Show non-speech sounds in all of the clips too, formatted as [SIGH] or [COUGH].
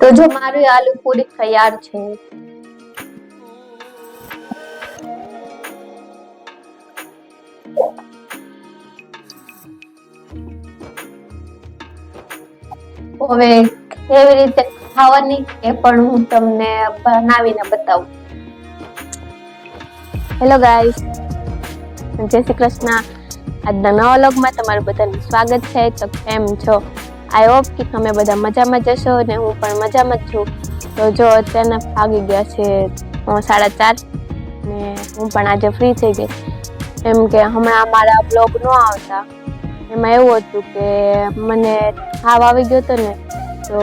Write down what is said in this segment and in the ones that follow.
તો જો મારી આલુ પૂરી તૈયાર છે. હવે કેવી રીતે ખાવાની એ પણ હું તમને બનાવીને બતાવું. હેલો ગાઈસ જય શ્રી કૃષ્ણ. આજના નવા લોગમાં તમારું બધાનું સ્વાગત છે. તો કેમ છો? આઈ હોપ કે તમે બધા મજામાં જશો ને હું પણ મજામાં જ છું. તો જો અત્યારના ભાગી ગયા છે સાડા ચાર ને હું પણ આજે ફ્રી થઈ ગઈ. એમ કે હમણાં મારા બ્લોગ ન આવતા. એમાં એવું હતું કે મને હાવ આવી ગયો હતો ને, તો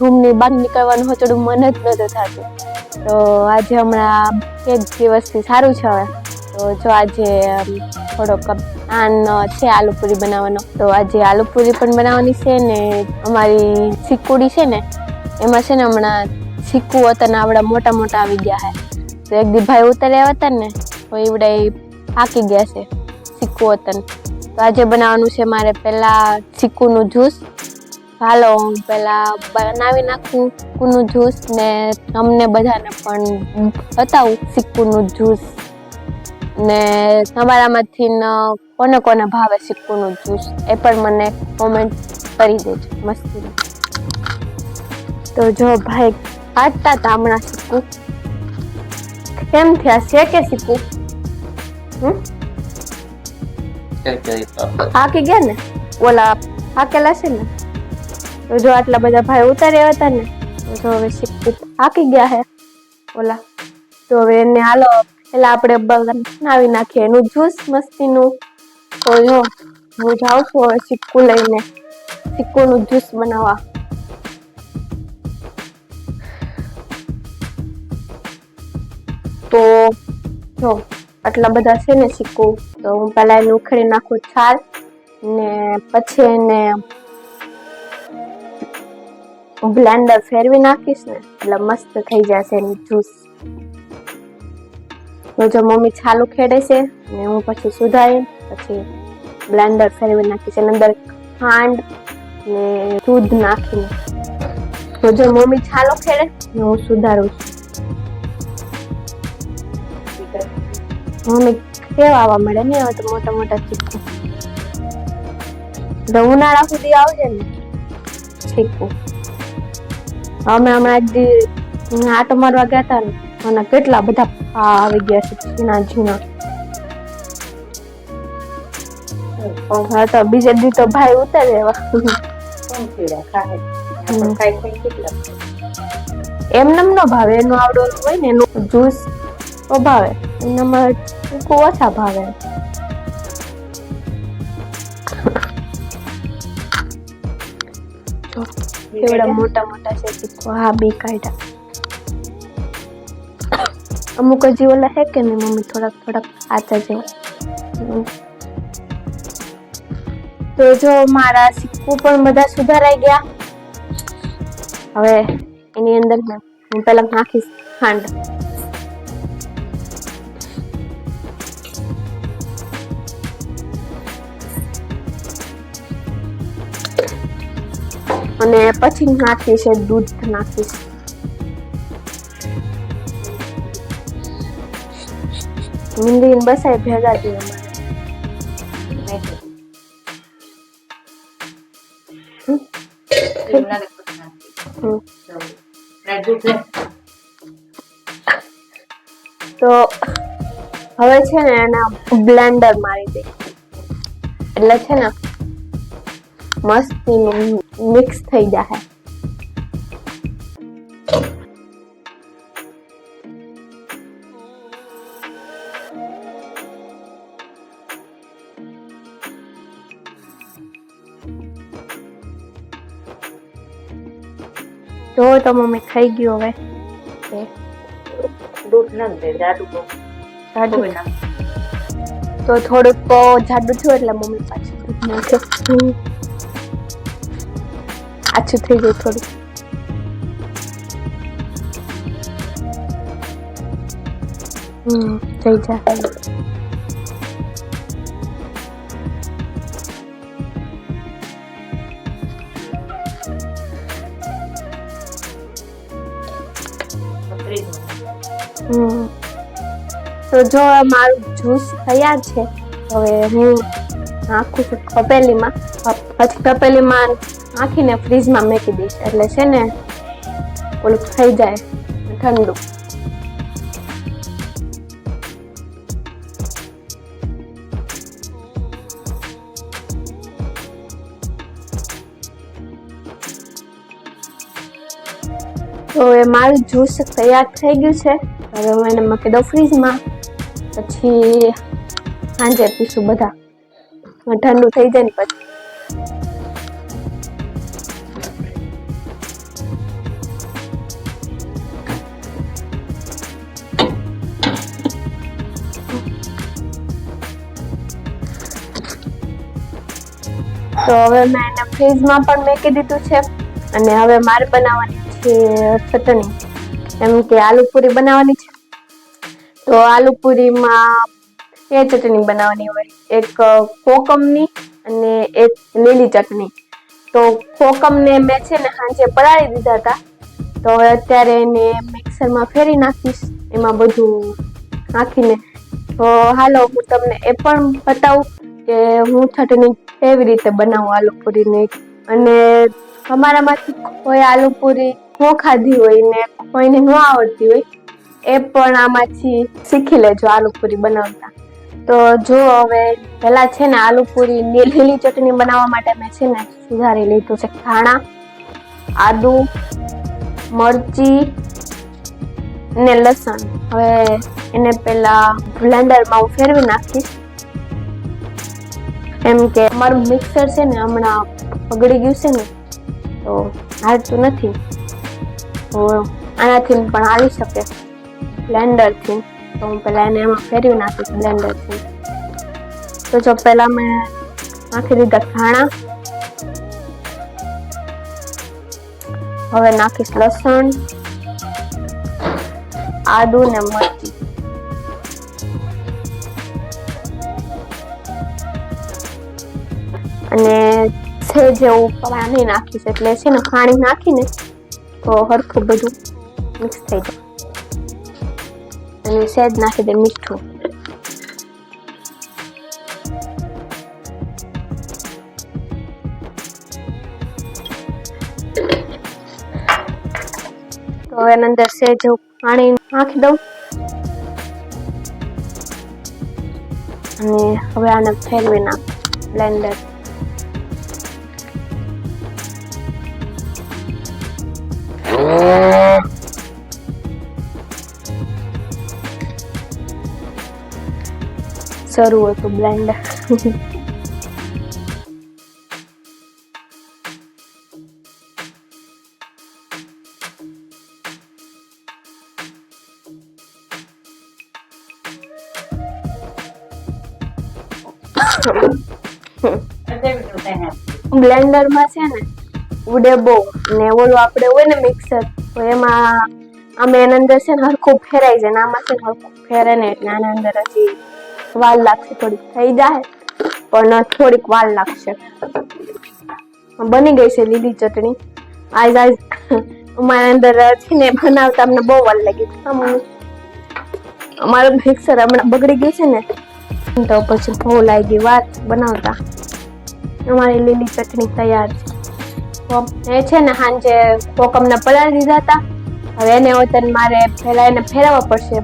રૂમની બહાર નીકળવાનું થોડું મન જ નહોતું થતું. તો આજે હમણાં એક દિવસથી સારું છે હવે. તો જો આજે થોડોક આન છે આલુપૂરી બનાવવાનો. તો આજે આલુપૂરી પણ બનાવવાની છે ને અમારી સિક્કુડી છે ને, એમાં છે ને હમણાં સિક્કુ હતા ને આવડા મોટા મોટા આવી ગયા હે. તો એક દી ભાઈ ઉતર્યા હતા ને, તો એવડા પાકી ગયા છે સિક્કુ હતા તો આજે બનાવવાનું છે મારે પહેલાં સિક્કુનું જ્યુસ. હાલો, હું પહેલાં બનાવી નાખું સિક્કુનું જ્યુસ ને તમને બધાને પણ બતાવું સિક્કુનું જ્યુસ. ને તમારામાંથી કોને કોને ભાવે સિક્કુનું જ્યુસ એ પણ મને કોમેન્ટ કરી દેજો મસ્તી તો જો ભાઈ કાઢતા હતા હમણાં સિક્કુ. કેમ થયા? છે કે સિક્કુ? હમ? થાકી ગયા ને? ઓલા હાકેલા છે ને? તો જો આટલા બધા ભાઈ ઉતાર્યા હતા ને તો જો હવે સિક્કુ હાકી ગયા હે. ઓલા તો હવે એને હાલો પેલા આપણે બનાવી નાખીએ. એનું જ્યુસ મસ્તીનું. તો હું જાઉં છું હવે સિક્કુ લઈને. સિક્કુનું જ્યુસ બનાવવા. તો જો, આટલા બધા છે ને સિક્કુ તો હું પહેલા એને ઉખેડી નાખું છાલ ને પછી એને બ્લેન્ડર ફેરવી નાખીશ ને. એટલે મસ્ત થઈ જશે એનું જ્યુસ તો જો મમ્મી છાલ ખેડે છે ને હું પછી સુધારી પછી બ્લેન્ડર ફેરવી નાખી છે અંદર ખાંડ ને દૂધ નાખીને. તો જો મમ્મી છાલો ખેડે ને હું સુધારું છું. મમ્મી કેવા આવવા મળે ને હવે તો મોટા મોટા ચીકુ તો ઉનાળા સુધી આવજે ને ચીકુ અમે હમણાં આટો મારવા ગયા હતા ને, અને કેટલા બધા આ આવી ગયા છે ઝીણા ઝીણા હા તો બીજે દી તો ભાઈ ઉતારે એવા એમને ન ભાવે એનું આવડો હોય ને એનું જ્યુસ તો ભાવે. એનામાં ચીકુ ઓછા ભાવે. કેવડા મોટા મોટા છે હા બી કાઢ્યા. અમુક હજી ઓલા હે કે નહીં, મમ્મી થોડાક થોડાક આચા જેવા તો જો મારા સિક્કો પણ બધા સુધારાઈ ગયા. હવે એની અંદર હું પહેલા નાખીશ ખાંડ. અને પછી નાખીશ દૂધ નાખીશ. મિંદી ને બસાય ભેગા હમ. તો હવે છે ને એના બ્લેન્ડર મારી દે. એટલે છે ને મસ્તી મિક્સ થઈ જાય જો તો મમ્મી થઈ ગયો હવે. દૂધ ના દે જાડું જાડું. ના. તો થોડુંક તો જાડું થયું એટલે મમ્મી પાછું દૂધ નાખ્યો આછું થઈ ગયું થોડું હમ થઈ જાય. જો મારું જ્યુસ તૈયાર છે. હવે હું નાખું છું તપેલીમાં. પછી તપેલીમાં નાખીને ફ્રીજમાં મૂકી દઈશ. એટલે છે ને, ઓલું થઈ જાય ઠંડુ. તો એ મારું જ્યુસ તૈયાર થઈ ગયું છે. હવે હું એને મૂકી દઉં ફ્રીજમાં. પછી સાંજે પીશું બધા. ઠંડુ થઈ જાય ને પછી. તો હવે મેં એને ફ્રીજમાં પણ મેકી દીધું છે અને હવે મારે બનાવવાની છે ચટણી. એમ કે આલુ પૂરી બનાવવાની છે. તો આલુ પૂરીમાં બે ચટણી બનાવવાની હોય. એક કોકમની અને એક લીલી ચટણી. તો કોકમને મેં છે ને સાંજે પલાળી દીધા હતા. તો હવે અત્યારે એને મિક્સરમાં ફેરી નાખીશ. એમાં બધું નાખીને. તો હાલો, હું તમને એ પણ બતાવું કે હું ચટણી કેવી રીતે બનાવું આલુ પૂરીની. અને અમારામાંથી કોઈ આલુ પૂરી ન ખાધી હોય ને કોઈને ન આવડતી હોય એ પણ આમાંથી શીખી લેજો આલુ પૂરી બનાવતા. તો જો હવે પહેલા છે ને આલુ પૂરી લીલી ચટણી બનાવવા માટે મેં છે ને સુધારી લીધું છે. ધાણા, આદુ, મરચી ને લસણ. હવે એને પેલા બ્લેન્ડરમાં હું ફેરવી નાખીશ. એમ કે અમારું મિક્સર છે ને હમણાં બગડી ગયું છે ને, તો હાલતું નથી. આનાથી પણ આવી શકે. બ્લેન્ડરથી તો હું પહેલાં એને એમાં ફેરવી નાખીશ બ્લેન્ડરથી તો જો પહેલાં મેં નાખી દીધા ધાણા. હવે નાખીશ લસણ, આદુ ને મરચી. અને છે જેવું પાણી નાખીશ એટલે છે ને પાણી નાખીને તો હરખું બધું મિક્સ થઈ જાય. અને સહેજ નાખી દે મીઠું. તો હવે એની અંદર સહેજ પાણી નાખી દઉં. અને હવે આને ફેરવી નાખ બ્લેન્ડર શરૂ હતું બ્લેન્ડર બ્લેન્ડરમાં છે ને, ઉડે ને ઓલું આપણે હોય ને મિક્સર તો એમાં આમે એના અંદર છે ને હરખું ફેરાઈ જાય. ને આમાં છે ને હરખું ફેરે ને એટલે આના અંદર હજી વાર લાગશે, થોડીક થઈ જાય પણ થોડીક વાર લાગશે. બની ગઈ છે લીલી ચટણી. આજ આજ, અમારા અંદર છે ને, બનાવતા અમને બહુ વાર લાગી અમારું મિક્સર હમણાં બગડી ગયું છે ને, તો પછી બહુ લાગી વાત બનાવતા. અમારી લીલી ચટણી તૈયાર છે. એ છે ને સાંજે કોકમને પલાળી દીધા હતા. હવે એને વતન મારે ફેલાઈને ફેરવવા પડશે.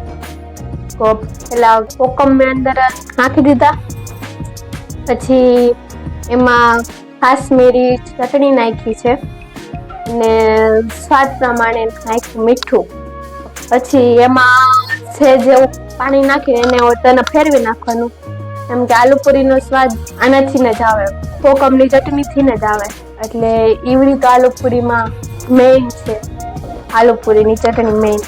પેલા કોકમ મેં અંદર નાખી દીધા. પછી એમાં કાશ્મીરી ચટણી નાખી છે ને સ્વાદ પ્રમાણે નાખ્યું મીઠું. પછી એમાં છે જેવું પાણી નાખીને એને તેને ફેરવી નાખવાનું. એમ કે આલુ પૂરીનો સ્વાદ આનાથી જ આવે, કોકમની ચટણીથી જ આવે. એટલે ઈવડી તો આલુ પૂરીમાં મેઇન છે આલુ પૂરીની ચટણી મેઇન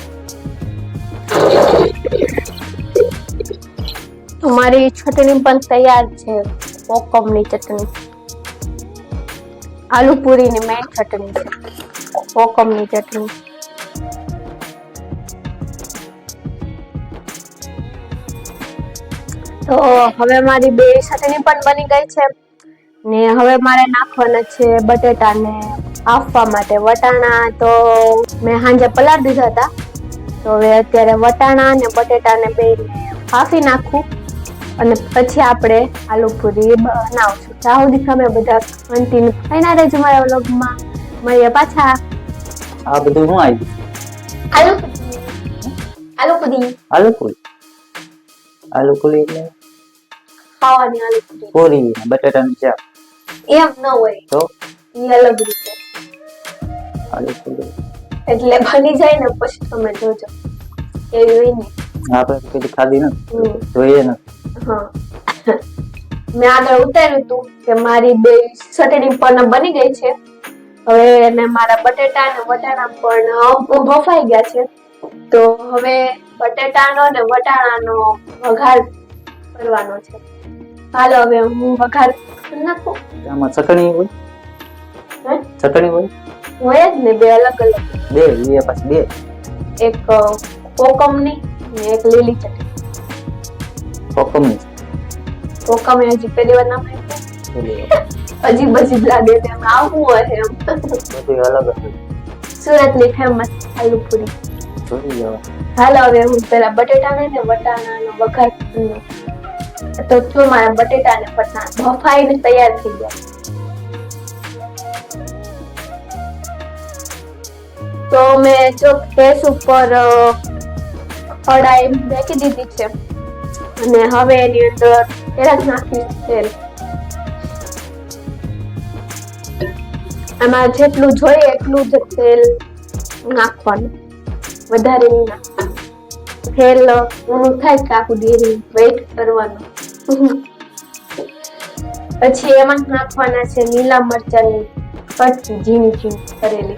મારી ચટણી પણ તૈયાર છે ઓકમની ચટણી. આલુ પૂરીની મેઇન ચટણી છે ઓકમની ચટણી. તો હવે મારી બે ચટણી પણ બની ગઈ છે. ને હવે મારે નાખવાના છે બટેટાને આપવા માટે વટાણા. તો મેં સાંજે પલાળ દીધા હતા. તો હવે અત્યારે વટાણા અને બટેટાને બે હાફી નાખું. અને પછી આપણે આલુ પૂરી બનાવશું. ત્યાં સુધી તમે બધા કન્ટિન્યુ થઈને રહેજો મારા વ્લોગમાં. મળીએ પાછા. આ બધું શું આવી આલુ આલુ પૂરી. આલુ પૂરી? આલુ પૂરી એટલે? ખાવાની આલુ પૂરી. પૂરી બટાટાનું શાક એમ ન હોય. તો? એ અલગ રીતે. આલુ પૂરી. એટલે બની જાય ને પછી તમે જોજો. એવી હોય ને. આપણે પેલી ખાધી ને જોઈએ ને. મેં આગળ ઉતાર્યું હતું કે મારી બે ચટણી પણ બની ગઈ છે. હવે એને મારા બટેટા અને વટાણા પણ બફાઈ ગયા છે. તો હવે બટેટાનો અને વટાણાનો વઘાર કરવાનો છે. હાલો હવે હું વઘાર નાખું. આમાં ચટણી હોય? હે? ચટણી હોય? હોય જ ને બે અલગ અલગ. બે એ પાછી બે. એક કોકમની ને એક લીલી ચટણી કોકમની કોકમ એ હજી પહેલી વાર ના ખાઈ છે. અજીબ અજીબ લાગે છે એમ આવું હોય એમ બધું અલગ અલગ સુરતની ફેમસ આલુ પૂરી જોઈ જવા હાલો હવે હું પેલા બટેટાને ને વટાણાનો વઘાર કરી નાખું. તો જો મારા બટેટા અને વટાણા બફાઈને તૈયાર થઈ ગયા તો મેં જો ગેસ ઉપર અ, કઢાઈ મૂકી દીધી છે. અને હવે એની અંદર પેલા નાખીશ તેલ આમાં જેટલું જોઈએ એટલું જ તેલ નાખવાનું. વધારે નહીં નાખવાનું. તેલ ઊનું થાય કે આખું ડેરી વેઇટ કરવાનું. પછી એમાં નાખવાના છે લીલા મરચાની કટકી ઝીણી ઝીણી કરેલી.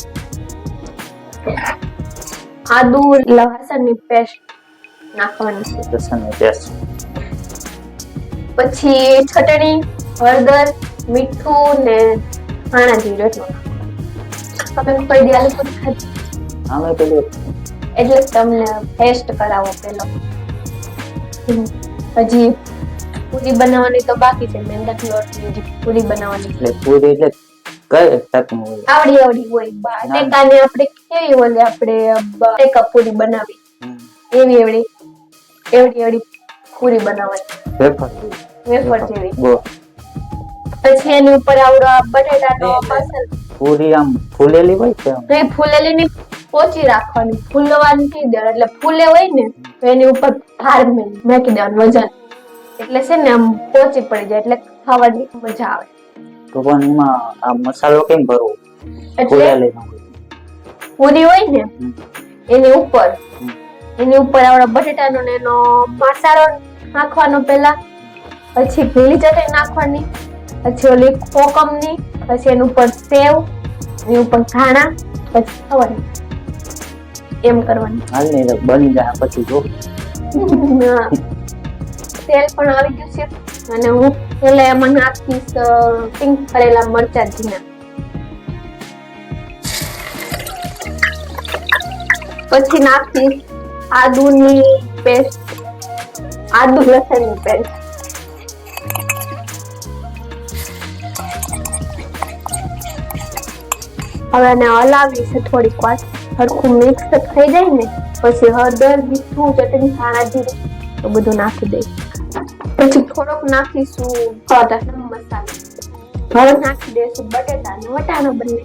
આદુ લસણની પેસ્ટ નાખવાની છે. લસણની પેસ્ટ પછી ચટણી હળદર મીઠું ને ધાણા જીરું એટલું. તમે કોઈ દી આલુ પૂરી ખાધી? આમે પેલું એટલે તમને ટેસ્ટ કરાવો પેલો. હજી પૂરી બનાવવાની તો બાકી છે. મેંદાની રોટલી હજી પૂરી બનાવવાની એટલે પૂરી એટલે કઈ ટાઈપનું હોય. આવડી આવડી હોય. બટેકાને આપણે કેવી હોય આપણે બટેકા પૂરી બનાવી. એવી એવડી. એવડી એવડી પૂરી બનાવવાની વેફર. વેફર જેવી. પછી એની ઉપર આવડો બટેટાનો મસાલો. પૂરી આમ ફૂલેલી હોય છે નહીં ફૂલેલી ની પોચી રાખવાની. ફૂલવાની થઈ દેવાની એટલે ફૂલે હોય ને તો એની ઉપર ભાર મેકી દેવાનું વજન. એટલે છે ને આમ પોચી પડી જાય એટલે ખાવાની મજા આવે. તો પણ એમાં આ મસાલો કેમ ભરવો? એટલે પૂરી હોય ને એની ઉપર. એની ઉપર આવડો બટેટાનો ને એનો મસાલો નાખવાનો પેલા પછી ભીલી ચટણી નાખવાની પછી ઓલી કોકમની પછી એની ઉપર સેવ એની ઉપર ધાણા પછી ખાવાની એમ કરવાની. હાલ ને બની જાય પછી જો. તેલ પણ આવી ગયું છે અને હું પેલા એમાં નાખીશ પિંક કરેલા મરચા ઝીણા પછી નાખીશ આદુની પેસ્ટ આદુ લસણની પેસ્ટ હવે એને છે થોડીક વાર. સરખું મિક્સ થઈ જાય ને, પછી હળદર, મીઠું, ચટણી, ધાણા, જીરું, તો બધું નાખી દઈશ પછી થોડોક નાખીશું મસાલો. હવે નાખી દઈશું બટેટા અને વટાણા બંને.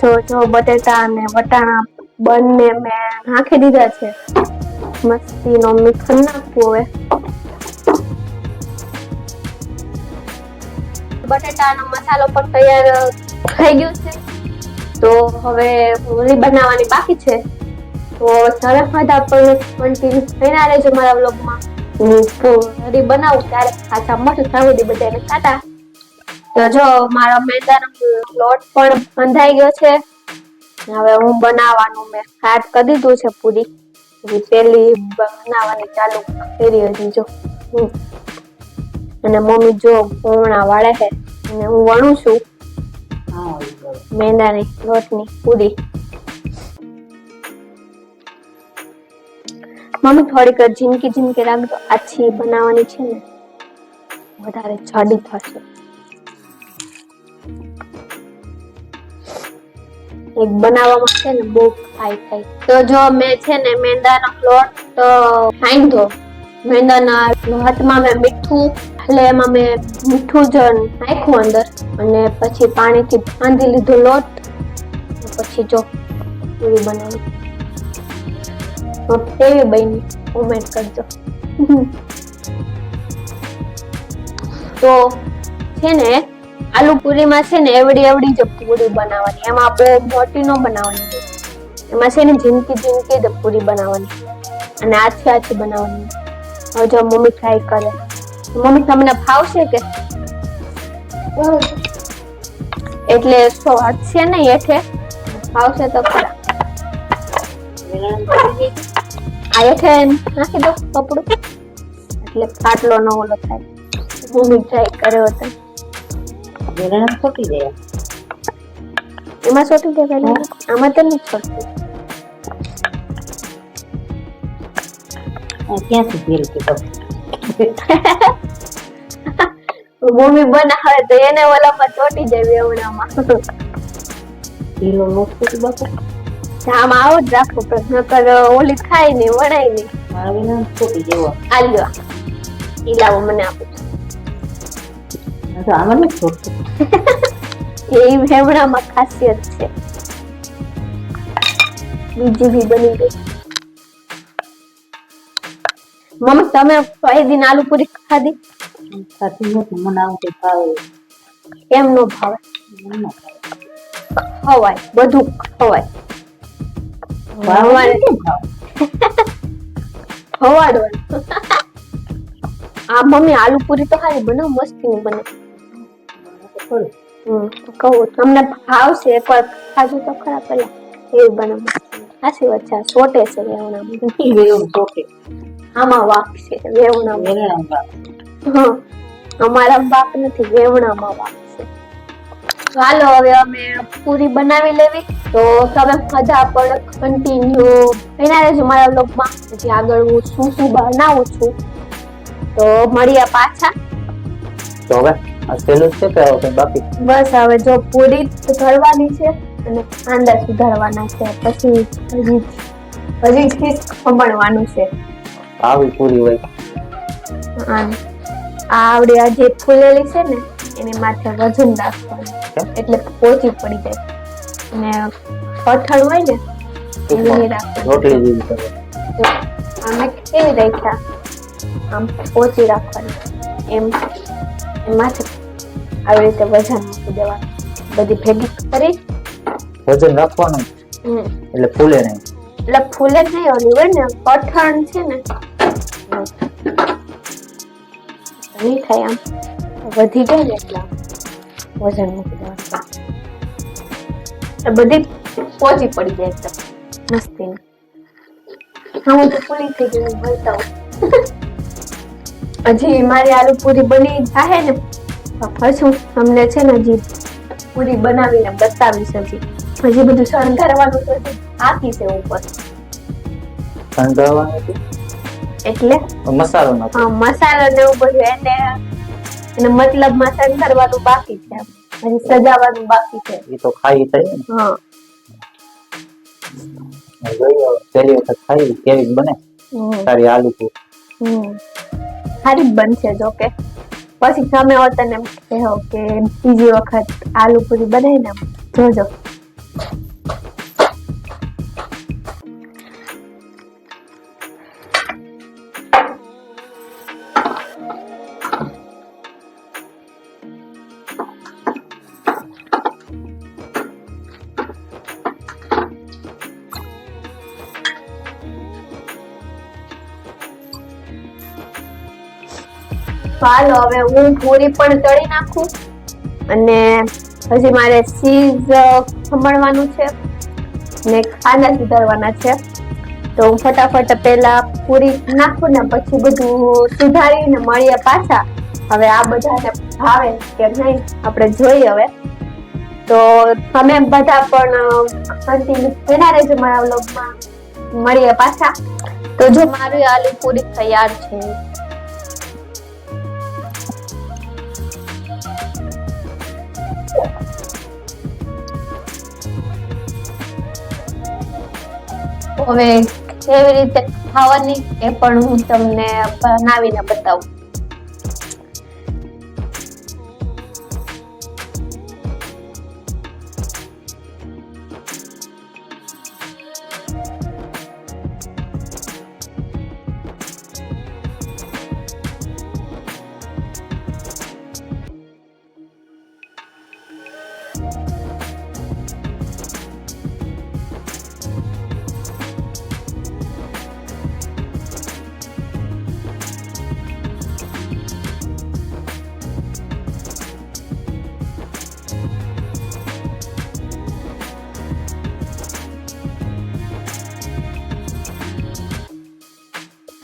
જો જો બટેટા અને વટાણા બંને મેં નાખી દીધા છે. મસ્તીનો મિક્સ નાખવું હવે. બટેટાનો મસાલો પણ તૈયાર થઈ ગયો છે. તો હવે પૂરી બનાવવાની બાકી છે. તો ઝડપ પણ કન્ટિન્યુ થઈને રહેજો મારા વ્લોગમાં હું પૂરી બનાવું ત્યારે મોટું થવું દે બધાને ખાતા. તો જો મારો મેંદાનો લોટ પણ બંધાઈ ગયો છે. હવે હું બનાવવાનું મેં સ્ટાર્ટ કરી દીધું છે પૂરી. પેલી બનાવવાની ચાલુ કરી હજી જો. અને મમ્મી જો પૂર્ણા વાળે છે અને હું વણું છું. મેંદાની લોટની પૂરી. મમ્મી થોડીક જિંદગી જિંદગી રાખજો. આછી બનાવવાની છે ને. વધારે જાડી થશે. બનાવવામાં છે ને બહુ ફાઈ થાય તો જો મેં છે ને મેંદાનો પ્લોટ તો ખાંધો. મેંદાના લોટમાં મેં મીઠું, એટલે એમાં મેં મીઠું જ નાખ્યું અંદર. અને પછી પાણીથી બાંધી લીધો લોટ. પછી જો પૂરી બનાવી. કેવી બની. કોમેન્ટ કરજો. તો છે ને આલુ પૂરીમાં છે ને એવડી એવડી જ પૂરી બનાવવાની. એમાં બહુ મોટી ન બનાવવાની. એમાં છે ને ઝીણકી ઝીણકી જ પૂરી બનાવવાની. અને આછી આછી બનાવવાની. હવે જો મમ્મી ટ્રાય કરે. મમ્મી તમને ફાવશે કે? એટલે સો હટશે નહીં હેઠે. ફાવશે તો ખરા. આ હેઠે નાખી દો કપડું. એટલે પાટલો ન ઓલો થાય. મમ્મી ટ્રાય કર્યો હતો. વેલણ ખોટી જાય એમાં છોટી દે પહેલા આમાં તો નથી છોટતું આ ક્યાંથી તેલ કે મમ્મી બનાવે તો એને ઓલામાં ચોટી જાય કિલો લોટ ખોટી બાપુ આમાં આવું જ રાખો પ્રશ્ન નકર ઓલી ખાય નહીં વણાય નહીં મારા વેલણ ખોટી જેવા આ લ્યો ઈ લાવો મને આપો તો આમાં નથી [LAUGHS] એ વેવણામાં ખાસિયત છે. બીજી બી બની ગઈ. મમ્મી તમે કઈ દિન આલુ પૂરી ખાધી? ખાધી નથી મને આવું કઈ ભાવે એમ નો ભાવે. ખવાય બધું ખવાય. ભગવાન ખવાડવાનું. [LAUGHS] આ મમ્મી આલુ પૂરી તો ખાલી બનાવ મસ્તી બને કહું તમને ભાવશે પણ ખાજુ તો ખરા પેલા એવું બને સાચી વાત છે સોટે છે વેલણ આમાં વાક છે ભાવે. હં. અમારા બાપ નથી વેવણામાં વાક છે. ચાલો હવે અમે પૂરી બનાવી લેવી. તો તમે બધા પણ કન્ટિન્યુ એના રહેજો મારા બ્લોગમાં હજી આગળ હું શું શું બનાવું છું. તો મળીએ પાછા. તો હવે? સહેલું છે કે કંઈ બાકી? બસ હવે જો પૂરી કરવાની છે અને કાંદા સુધારવાના છે પછી હજી હજી ચીઝ ખમણવાનું છે. આવી પૂરી હોય. આ આવડી આ જે ફૂલેલી છે ને એની માથે વજન રાખવાનું. એટલે પોચી પડી જાય. અને કઠણ હોય ને એવી રોટલી જેવી કરે. આમે કેવી રાખ્યા? આમ પોચી રાખવાની. એમ માથે આવી રીતે વજન મૂકી દેવાનું. બધી ભેગી કરી. વજન રાખવાનું? એટલે ફૂલે નહીં. એટલે ફૂલે જ નહીં ઓલી હોય ને કઠણ છે ને. નહીં થાય આમ. વધી જાય ને એટલે વજન મૂકી દેવાનું. બધી પોચી પડી જાય એકદમ. મસ્તી હા તો ફૂલી થઈ ગયું બતાવું [LAUGHS] હજી મારી આલુ પૂરી બની જાહે ને પછી તમને છે ને હજી પૂરી બનાવીને બતાવીશ હજી. હજી બધું શણગારવાનું તો હજી છે ઉપર. શણગારવાનું એટલે? મસાલો નાખો. હા મસાલો ને એવું બધું એને એને મતલબમાં શણગારવાનું બાકી છે હજી સજાવાનું બાકી છે. એ તો ખાઈ થઈ હા. જોઈએ પહેલી વખત ખાઈ કેવી બને. તારી આલુ પૂરી. હમ. સારી જ બનશે જો કે. પછી તમે હો તને એમ કહો કે, બીજી વખત આલુ પૂરી બનાવીને જોજો. ચાલો હવે હું પૂરી પણ તળી નાખું. અને હજી મારે ચીઝ ખમણવાનું છે ને ખાના સુધારવાના છે. તો હું ફટાફટ પહેલા પૂરી નાખું ને પછી બધું સુધારીને મળીએ પાછા. હવે આ બધાને ભાવે કે નહીં, આપણે જોઈએ હવે. તો તમે બધા પણ કન્ટિન્યુ બના રહેજો મારા વ્લોગમાં મળીએ પાછા. તો જો મારી આલુ પૂરી તૈયાર છે. હવે કેવી રીતે ખાવાની એ પણ હું તમને બનાવીને બતાવું.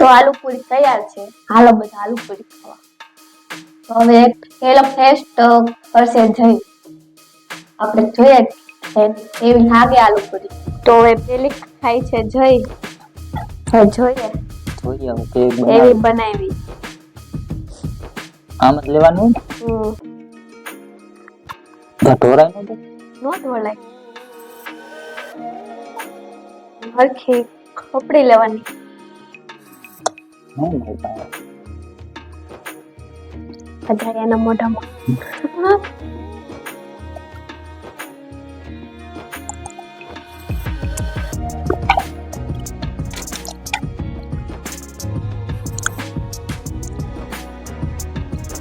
તો આલુ પૂરી તૈયાર છે. હાલો બધા આલુ પૂરી ખાવા. તો હવે પેલો ટેસ્ટ કરશે જઈ આપણે જોઈએ એવી લાગે આલુ પૂરી. તો હવે પેલી ખાઈ છે જઈ જોઈએ. એવી બનાવી. આમ જ લેવાનું? હમ. તો નો ઢોળાય. હરખી ખપડી લેવાની. બધા એના મોઢામાં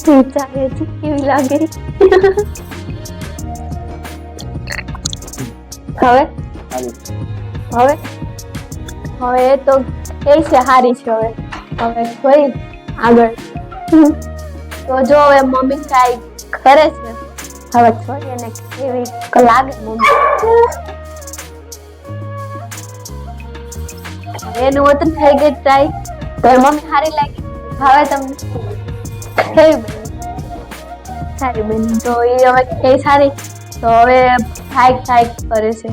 ચાલે છે કેવી લાગે. હવે? હવે? હવે એ તો એ છે હારી છે હવે. હવે જોઈ આગળ. તો જો હવે મમ્મી ટ્રાય કરે છે, હવે એને કેવી લાગે મમ્મી. એનું વતન થઈ ગઈ ટ્રાય તો મમ્મી સારી લાગી. હવે તમને? કેવી બની? સારી બની. તો એ હવે કે સારી. તો હવે ફાઈક ફાઈક કરે છે.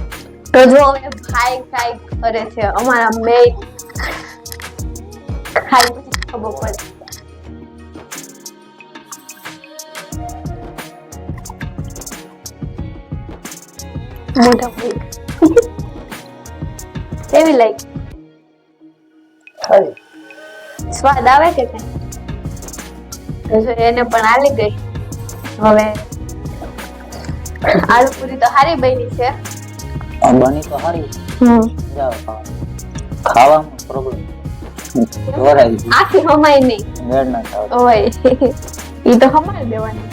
તો જો હવે ફાઈક ફાઈક કરે છે. અમારા બે ખાઈ પછી ખબર પડે મોટા ભાઈ કેવી લાગી? ખાલી. સ્વાદ આવે કે કઈ જો એને પણ આલી ગઈ. હવે આલુ પૂરી તો હારી બની છે. બની તો હારી. હમ. ખાવામાં પ્રોબ્લેમ છે. આખી હમાય નહીં. મેળ ના થાય ઓય. ઈ તો હમાય દેવાની.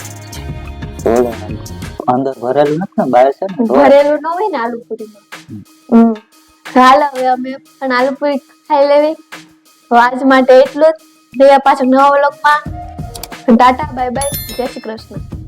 અંદર ભરેલું નથી ને? બહાર છે ને? ભરેલું ન હોય ને આલુ પૂરી હમ. હાલ હવે અમે પણ આલુ પૂરી ખાઈ લેવી. વાજ આજ માટે એટલું જ. બે પાછો નવા વ્લોગમાં. ટાટા બાય બાય જય શ્રી કૃષ્ણ.